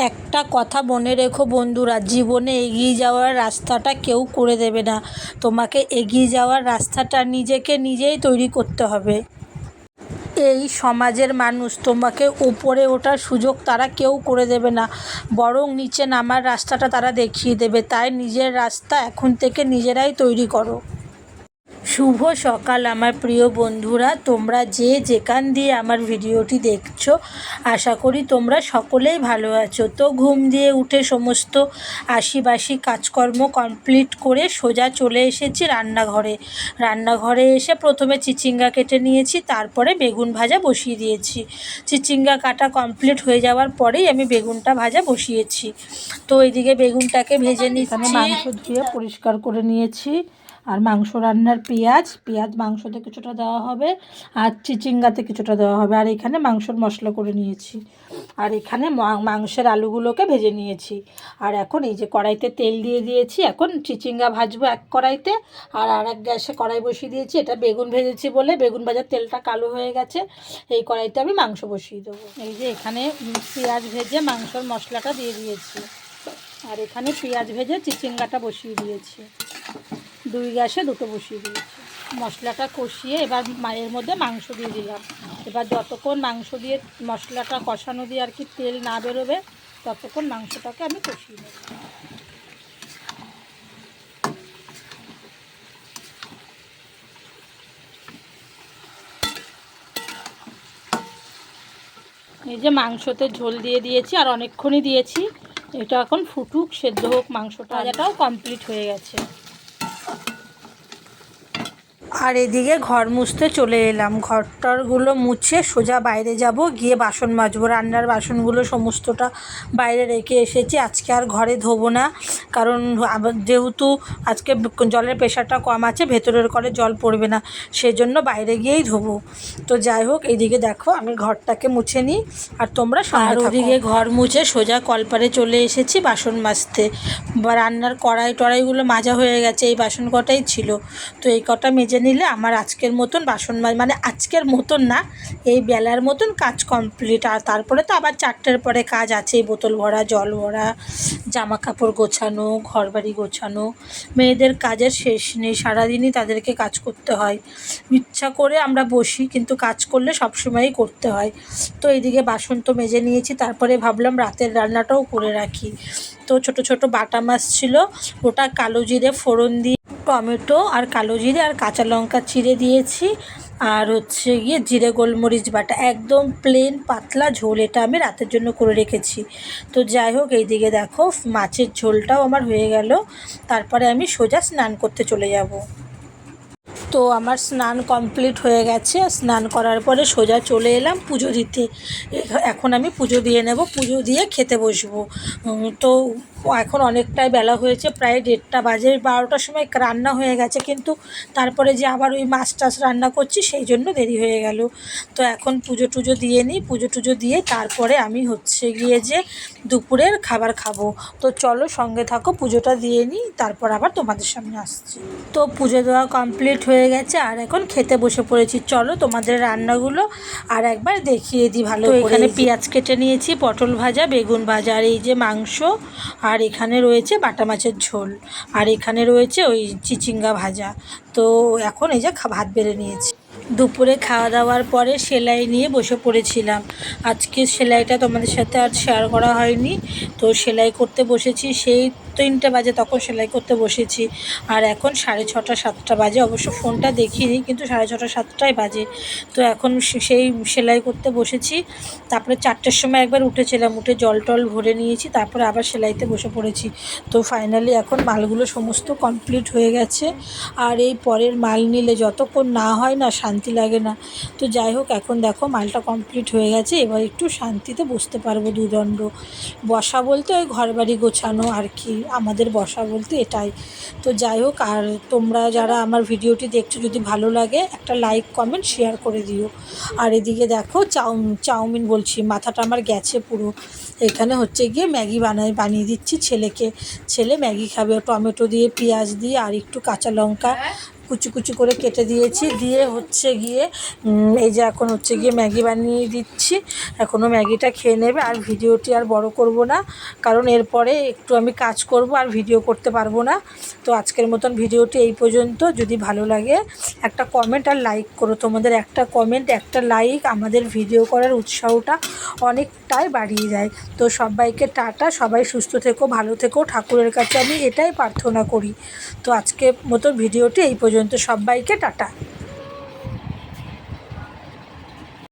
একটা কথা মনে রেখো বন্ধুরা, জীবনে এগিয়ে যাওয়ার রাস্তাটা কেউ করে দেবে না। তোমাকে এগিয়ে যাওয়ার রাস্তাটা নিজেকে নিজেই তৈরি করতে হবে। এই সমাজের মানুষ, তোমাকে উপরে ওঠার সুযোগ তারা কেউ করে দেবে না। বরং নিচে নামার রাস্তাটা তারা দেখিয়ে দেবে। তাই নিজের রাস্তা এখন থেকে নিজেরাই তৈরি করো। শুভ সকাল আমার প্রিয় বন্ধুরা। তোমরা যে যেখান দিয়ে আমার ভিডিওটি দেখছ আশা করি তোমরা সকলেই ভালো আছো। তো ঘুম দিয়ে উঠে সমস্ত আশিবাসি কাজকর্ম কমপ্লিট করে সোজা চলে এসেছি রান্নাঘরে। রান্নাঘরে এসে প্রথমে চিচিঙ্গা কেটে নিয়েছি তারপরে বেগুন ভাজা বসিয়ে দিয়েছি। চিচিঙ্গা কাটা কমপ্লিট হয়ে যাওয়ার পরেই আমি বেগুনটা ভাজা বসিয়েছি। তো এইদিকে বেগুনটাকে ভেজে নিচ্ছি। মাংস ধুয়ে পরিষ্কার করে নিয়েছি। আর মাংস রান্নার পেঁয়াজ পেঁয়াজ মাংসতে কিছুটা দেওয়া হবে আর চিচিঙ্গাতে কিছুটা দেওয়া হবে। আর এখানে মাংসর মশলা করে নিয়েছি। আর এখানে মাংসের আলুগুলোকে ভেজে নিয়েছি। আর এখন এই যে কড়াইতে তেল দিয়ে দিয়েছি, এখন চিচিঙ্গা ভাজবো এক কড়াইতে। আর আর এক গ্যাসে কড়াই বসিয়ে দিয়েছি, এটা বেগুন ভেজেছি বলে। বেগুন ভাজার তেলটা কালো হয়ে গেছে, এই কড়াইতে আমি মাংস বসিয়ে দেবো। এই যে এখানে পেঁয়াজ ভেজে মাংসর মশলাটা দিয়ে দিয়েছি। আর এখানে পেঁয়াজ ভেজে চিচিঙ্গাটা বসিয়ে দিয়েছি। দুই গ্যাসে দুটো বসিয়ে দিয়েছি। মশলাটা কষিয়ে এবার মায়ের মধ্যে মাংস দিয়ে দিলাম। এবার যতক্ষণ মাংস দিয়ে মশলাটা কষানো দিয়ে আর কি তেল না বেরোবে, ততক্ষণ মাংসটাকে আমি কষিয়ে নেব। এই যে মাংসতে ঝোল দিয়ে দিয়েছি আর অনেকক্ষণই দিয়েছি। এটা এখন ফুটুক, সেদ্ধ হোক, মাংসটা ভাজাটাও কমপ্লিট হয়ে গেছে। আর এদিকে ঘর মুছতে চলে এলাম। ঘরটরগুলো মুছে সোজা বাইরে যাব, গিয়ে বাসন মাজবো। রান্নার বাসনগুলো সমস্তটা বাইরে রেখে এসেছি। আজকে আর ঘরে ধোবো না। কারণ আবার যেহেতু আজকে জলের প্রেশারটা কম আছে ভেতরের ঘরে জল পড়বে না সেজন্য বাইরে গিয়েই ধোবো। তো যাই হোক এইদিকে দেখো আমি ঘরটাকে মুছে নিই আর তোমরা আর ওদিকে ঘর মুছে সোজা কলপারে চলে এসেছি বাসন মাজতে। বা রান্নার কড়াই টড়াইগুলো মাজা হয়ে গেছে এই বাসন কটাই ছিল। তো এই কটা মেজে নিলে আমার আজকের মতন বাসন মাজ মানে আজকের মতন না এই বেলার মতন কাজ কমপ্লিট। আর তারপরে তো আবার চারটের পরে কাজ আছে বোতল ভরা জল ভরা জামা কাপড় গোছানো ঘরবাড়ি গোছানো, মেয়েদের কাজের শেষ নেই, সারাদিনই তাদেরকে কাজ করতে হয়। ইচ্ছা করে আমরা বসি, কিন্তু কাজ করলে সবসময়ই করতে হয়। তো এইদিকে বাসন তো মেজে নিয়েছি, তারপরে ভাবলাম রাতের রান্নাটাও করে রাখি। তো ছোট ছোট বাটা মাছ ছিল, ওটা কালো জিরে ফোড়ন দিয়ে, টমেটো আর কালো জিরে আর কাঁচা লঙ্কা চিড়ে দিয়েছি। আর হচ্ছে গিয়ে জিরে গোলমরিচ বাটা, একদম প্লেন পাতলা ঝোল এটা আমি রাতের জন্য করে রেখেছি। তো যাই হোক, এইদিকে দেখো, মাছের ঝোলটাও আমার হয়ে গেল। তারপরে আমি সোজা স্নান করতে চলে যাব। তো আমার স্নান কমপ্লিট হয়ে গেছে। স্নান করার পরে সোজা চলে এলাম পুজো দিতে। এখন আমি পুজো দিয়ে নেব, পুজো দিয়ে খেতে বসবো। তো এখন অনেকটাই বেলা হয়েছে প্রায় দেড়টা বাজে বারোটার সময় রান্না হয়ে গেছে কিন্তু তারপরে যে আবার ওই মাছ টাছ রান্না করছি সেই জন্য দেরি হয়ে গেল। তো এখন পুজো টুজো দিয়ে নিই পুজো টুজো দিয়ে তারপরে আমি হচ্ছে গিয়ে যে দুপুরের খাবার খাব। তো চলো সঙ্গে থাকো পুজোটা দিয়ে নিই তারপর আবার তোমাদের সামনে আসছি। তো পুজো দেওয়া কমপ্লিট হয়ে গেছে আর এখন খেতে বসে পড়েছি। চলো তোমাদের রান্নাগুলো আর একবার দেখিয়ে দিই ভালো। এখানে পেঁয়াজ কেটে নিয়েছি পটল ভাজা বেগুন ভাজা আর এই যে মাংস আর এখানে রয়েছে বাটা মাছের ঝোল। আর এখানে রয়েছে ওই চিচিঙ্গা ভাজা। তো এখন এই যে ভাত বেড়ে নিয়েছি। দুপুরে খাওয়া দাওয়ার পরে সেলাই নিয়ে বসে পড়েছিলাম। আজকে সেলাইটা তোমাদের সাথে আর শেয়ার করা হয়নি। তো সেলাই করতে বসেছি সেই তিনটে বাজে তখন সেলাই করতে বসেছি। আর এখন সাড়ে ছটা, সাতটা বাজে। অবশ্য ফোনটা দেখিনি, কিন্তু সাড়ে ছটা সাতটায় বাজে। তো এখন সেই সেলাই করতে বসেছি। তারপরে চারটের সময় একবার উঠেছিলাম, উঠে জল টল ভরে নিয়েছি, তারপরে আবার সেলাইতে বসে পড়েছি। তো ফাইনালি এখন মালগুলো সমস্ত কমপ্লিট হয়ে গেছে। আর এই পরের মাল নিলে যতক্ষণ না হয় না শান্তি লাগে না। তো যাই হোক, এখন দেখো মালটা কমপ্লিট হয়ে গেছে। এবার একটু শান্তিতে বসতে পারব দুদণ্ড। বসা বলতে ওই ঘর বাড়ি গোছানো আর কি। আমাদের বসা বলতে এটাই। তো যাই হোক, আর তোমরা যারা আমার ভিডিওটি দেখছ, যদি ভালো লাগে, একটা লাইক, কমেন্ট, শেয়ার করে দিও। আর এদিকে দেখো, চাউ, চাউমিন বলছি, মাথাটা আমার গেছে পুরো। এখানে হচ্ছে গিয়ে ম্যাগি বানাই বানিয়ে দিচ্ছি ছেলেকে। ছেলে ম্যাগি খাবে, টমেটো দিয়ে, পেঁয়াজ দিয়ে, আর একটু কাঁচা লঙ্কা। কুচি কুচি করে কেটে দিয়েছি। দিয়ে হচ্ছে গিয়ে এই যে এখন হচ্ছে গিয়ে ম্যাগি বানিয়ে দিচ্ছি। এখনও ম্যাগিটা খেয়ে নেবে। আর ভিডিওটি আর বড় করব না। কারণ এরপরে একটু আমি কাজ করব আর ভিডিও করতে পারব না। তো আজকের মতন ভিডিওটি এই পর্যন্ত। যদি ভালো লাগে, একটা কমেন্ট আর লাইক করো। তোমাদের একটা কমেন্ট একটা লাইক আমাদের ভিডিও করার উৎসাহটা অনেকটাই বাড়িয়ে যায় তো সবাইকে টাটা। সবাই সুস্থ থেকো, ভালো থেকো। ঠাকুরের কাছে আমি এটাই প্রার্থনা করি। তো আজকের মতো ভিডিওটি এই পর্যন্ত সবাইকে টাটা।